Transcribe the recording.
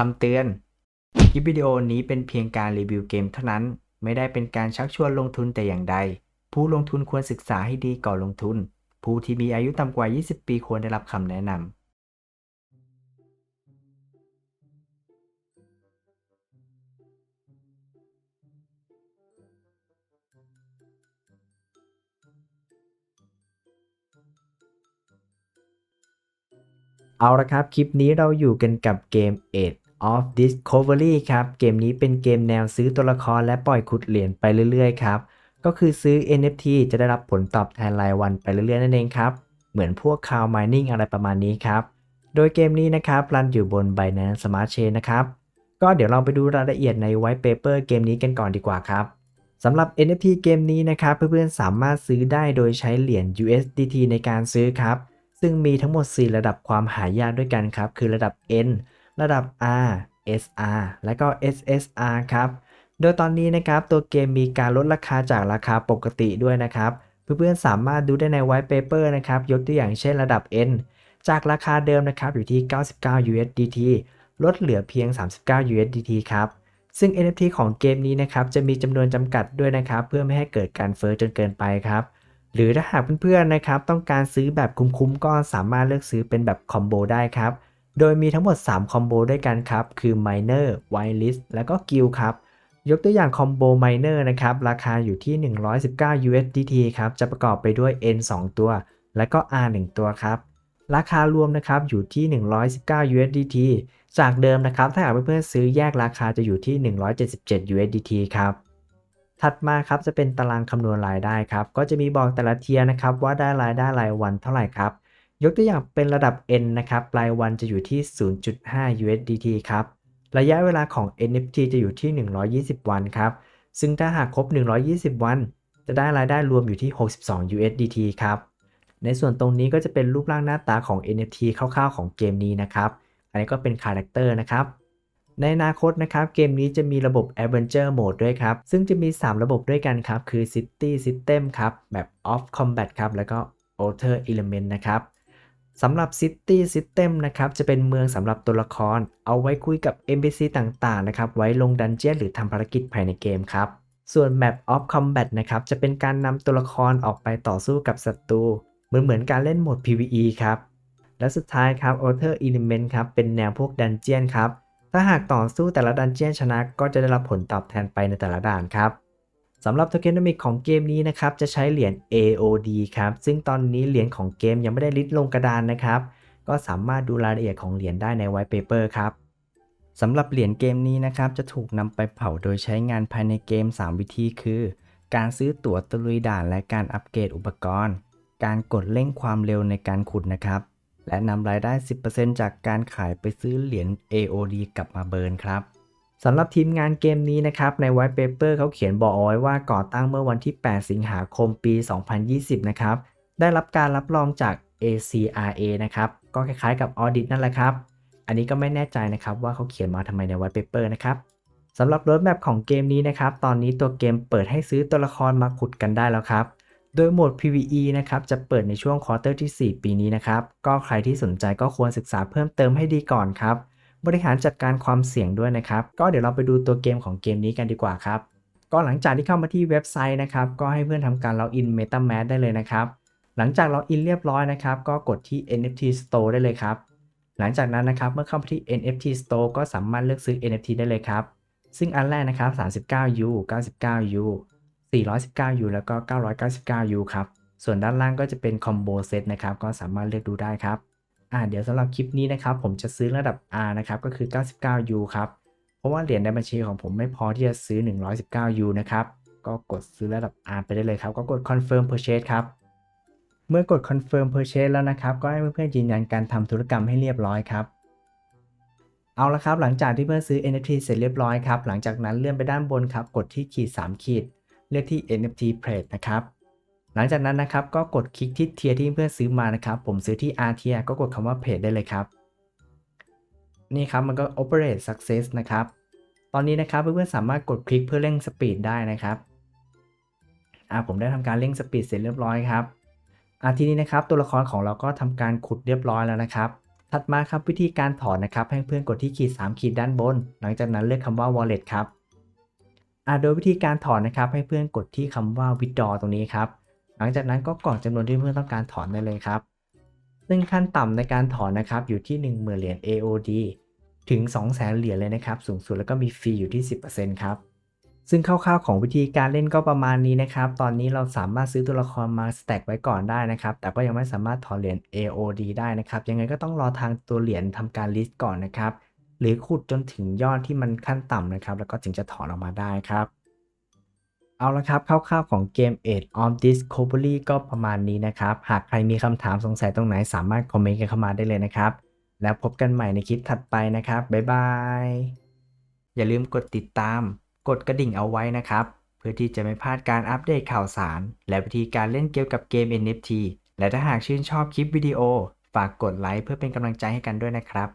คำเตือน คลิปวิดีโอนี้เป็นเพียงการรีวิวเกมเท่านั้น ไม่ได้เป็นการชักชวนลงทุนแต่อย่างใด ผู้ลงทุนควรศึกษาให้ดีก่อนลงทุน ผู้ที่มีอายุต่ำกว่า 20 ปีควรได้รับคำแนะนำเอาละครับ คลิปนี้เราอยู่กันกับเกม Age of Discovery ครับ เกมนี้เป็นเกมแนวซื้อตัวละครและปล่อยขุดเหรียญไปเรื่อยๆ ครับ ก็คือซื้อ NFT จะได้รับผลตอบแทนรายวันไปเรื่อยๆ นั่นเองครับ เหมือนพวก Cloud Mining อะไรประมาณนี้ครับ โดยเกมนี้นะครับ รันอยู่บน Binance Smart Chain นะครับ ก็เดี๋ยวเราไปดูรายละเอียดใน White Paper เกมนี้กันก่อนดีกว่าครับสำหรับ NFT เกมนี้นะครับ เพื่อนๆ สามารถซื้อได้โดยใช้เหรียญ USDT ในการซื้อครับ ซึ่งมีทั้งหมด 4 ระดับความหายากด้วยกันครับ คือระดับ N ระดับ R SR และก็ SSR ครับ โดยตอนนี้นะครับตัวเกมมีการลดราคาจากราคาปกติด้วยนะครับ เพื่อนๆสามารถดูได้ใน White Paper นะครับ ยกตัวอย่างเช่นระดับ N จากราคาเดิมนะครับอยู่ที่ 99 USDT ลดเหลือเพียง 39 USDT ครับ ซึ่ง NFT ของเกมนี้นะครับจะมีจำนวนจำกัดด้วยนะครับ เพื่อไม่ให้เกิดการเฟ้อจนเกินไปครับ หรือถ้าหากเพื่อนๆนะครับต้องการซื้อแบบคุ้มๆก็สามารถเลือกซื้อเป็นแบบคอมโบได้ครับ โดยมีทั้งหมด 3 คอมโบด้วยกันครับ คือ Miner Whitelist แล้วก็ Guild ครับ ยกตัวอย่างคอมโบ Miner นะครับ ราคาอยู่ที่ 119 USDT ครับ จะประกอบไปด้วย N 2 ตัว และก็ R 1 ตัวครับ ราคารวมนะครับอยู่ที่ 119 USDT จากเดิมนะครับ ถ้าหากเพื่อนๆซื้อแยกราคาจะอยู่ที่ 177 USDT ครับถัดมาครับจะเป็นตารางคำนวณรายได้ครับ ก็จะมีบอกแต่ละเทียนะครับว่าได้รายได้รายวันเท่าไหร่ครับ ยกตัวอย่างเป็นระดับ N นะครับรายวันจะอยู่ที่ 0.5 USDT ครับ ระยะเวลาของ NFT จะอยู่ที่ 120 วันครับ ซึ่งถ้าหากครบ 120 วัน จะได้รายได้รวมอยู่ที่ 62 USDT ครับ ในส่วนตรงนี้ก็จะเป็นรูปร่างหน้าตาของ NFT คร่าวๆของเกมนี้นะครับ อันนี้ก็เป็นคาแรคเตอร์นะครับ ในอนาคตนะครับ เกมนี้จะมีระบบ Adventure Mode ด้วยครับ ซึ่งจะมี 3 ระบบด้วยกันครับ คือ City System ครับ แบบ Off Combat ครับ แล้วก็ Outer Element นะครับ สำหรับ City System นะครับจะเป็นเมืองสำหรับตัวละคร เอาไว้คุยกับ NPC ต่างๆนะครับไว้ลงดันเจี้ยนหรือทำภารกิจภายในเกมครับส่วน Map of Combat นะครับจะเป็นการนำตัวละครออกไปต่อสู้กับศัตรูเหมือนเหมือนการเล่นโหมด PVE ครับและสุดท้ายครับ Outer Element ครับเป็นแนวพวกดันเจี้ยนครับถ้าหากต่อสู้แต่ละดันเจี้ยนชนะก็จะได้รับผลตอบแทนไปในแต่ละด่านครับ สำหรับโทเคนนมิกของเกมนี้นะครับจะใช้เหรียญ AOD ครับซึ่งตอนนี้เหรียญของเกมยังไม่ได้ลิสต์ลงกระดานนะครับก็สามารถดูรายละเอียดของเหรียญได้ใน White Paper ครับสำหรับเหรียญเกมนี้นะครับจะถูกนำไปเผาโดยใช้งานภายในเกม 3 วิธีคือ การซื้อตั๋วตะลุยด่านและการอัปเกรดอุปกรณ์ การกดเร่งความเร็วในการขุดนะครับและนำรายได้ 10%จากการขายไปซื้อเหรียญ AOD กลับมาเบิร์นครับ สำหรับทีมงานเกมนี้นะครับ ใน White Paper เขาเขียนบอกเอาไว้ว่าก่อตั้งเมื่อวันที่ 8 สิงหาคมปี 2020 นะครับ ได้รับการรับรองจาก ACRA นะครับ ก็คล้ายๆกับ Audit นั่นแหละครับ อันนี้ก็ไม่แน่ใจนะครับว่าเขาเขียนมาทำไมใน White Paper นะครับสำหรับรถแมพของเกมนี้นะครับ ตอนนี้ตัวเกมเปิดให้ซื้อตัวละครมาขุดกันได้แล้วครับ โดยโหมด PVE นะครับ จะเปิดในช่วงควอเตอร์ที่ 4 ปีนี้นะครับ ก็ใครที่สนใจก็ควรศึกษาเพิ่มเติมให้ดีก่อนครับ บริหารจัดการความเสี่ยงด้วยนะครับ ก็เดี๋ยวเราไปดูตัวเกมของเกมนี้กันดีกว่าครับ ก็หลังจากที่เข้ามาที่เว็บไซต์นะครับ ก็ให้เพื่อนทำการล็อกอิน MetaMask ได้เลยนะครับ หลังจากล็อกอินเรียบร้อยนะครับ ก็กดที่ NFT Store ได้เลยครับ หลังจากนั้นนะครับ เมื่อเข้ามาที่ NFT Store ก็สามารถเลือกซื้อ NFT ได้เลยครับ ซึ่งอันแรกนะครับ 39U 99U 419U แล้วก็ 999U ครับ ส่วนด้านล่างก็จะเป็นคอมโบเซตนะครับ ก็สามารถเลือกดูได้ครับ อ่าเดี๋ยวสำหรับคลิปนี้นะครับผมจะซื้อระดับ R นะครับก็คือ 99U ครับเพราะว่าเหรียญในบัญชีของผมไม่พอที่จะซื้อ 119U นะครับก็กดซื้อระดับ R ไปได้เลยครับ ก็กด confirm purchase ครับเมื่อกด confirm purchase แล้วนะครับ ก็ให้เพื่อนๆยืนยันการทำธุรกรรมให้เรียบร้อยครับเอาละครับหลังจากที่เพื่อนซื้อ NFT เสร็จเรียบร้อยครับหลังจากนั้นเลื่อนไปด้านบนครับกดที่ขีด3ขีดเลือกที่ NFT Trade นะครับ หลังจากนั้นนะครับก็กดคลิกที่เทียร์ที่เพื่อนซื้อมานะครับ ผมซื้อที่ R tier ก็กดคำว่า Trade ได้เลยครับ นี่ครับมันก็ Operate Success นะครับ ตอนนี้นะครับเพื่อนๆสามารถกดคลิกเพื่อเร่งสปีดได้นะครับอ่าผมได้ทำการเร่งสปีดเสร็จเรียบร้อยครับอ่าทีนี้นะครับตัวละครของเราก็ทำการขุดเรียบร้อยแล้วนะครับถัดมาครับวิธีการถอนนะครับ ให้เพื่อนกดที่ขีด 3 ขีดด้านบน หลังจากนั้นเลือกคำว่า wallet ครับอ่าโดยวิธีการถอนนะครับ ให้เพื่อนกดที่คำว่า withdraw ตรงนี้ครับ หลังจากนั้นก็กรอกจำนวนที่เพื่อนต้องการถอนได้เลยครับ ซึ่งขั้นต่ำในการถอนนะครับอยู่ที่ 10,000 เหรียญ AOD ถึง 200,000เหรียญเลยนะครับ สูงสุดแล้วก็มีฟรีอยู่ที่ 10%ครับ ซึ่งคร่าวๆของวิธีการเล่นก็ประมาณนี้นะครับ ตอนนี้เราสามารถซื้อตัวละครมาสแต็กไว้ก่อนได้นะครับ แต่ก็ยังไม่สามารถถอนเหรียญ AOD ได้นะครับ ยังไงก็ต้องรอทางตัวเหรียญทำการลิสต์ก่อนนะครับ หรือขุดจนถึงยอดที่มันขั้นต่ำนะครับ แล้วก็ถึงจะถอนออกมาได้ครับ เอาละครับคร่าวๆของเกม Age of Discovery ก็ประมาณนี้นะครับ หากใครมีคำถามสงสัยตรงไหนสามารถคอมเมนต์กันเข้ามาได้เลยนะครับ แล้วพบกันใหม่ในคลิปถัดไปนะครับ บ๊ายบาย อย่าลืมกดติดตาม กดกระดิ่งเอาไว้นะครับ เพื่อที่จะไม่พลาดการอัปเดตข่าวสาร และวิธีการเล่นเกี่ยวกับเกม NFT และถ้าหากชื่นชอบคลิปวิดีโอ ฝากกดไลค์เพื่อเป็นกำลังใจให้กันด้วยนะครับ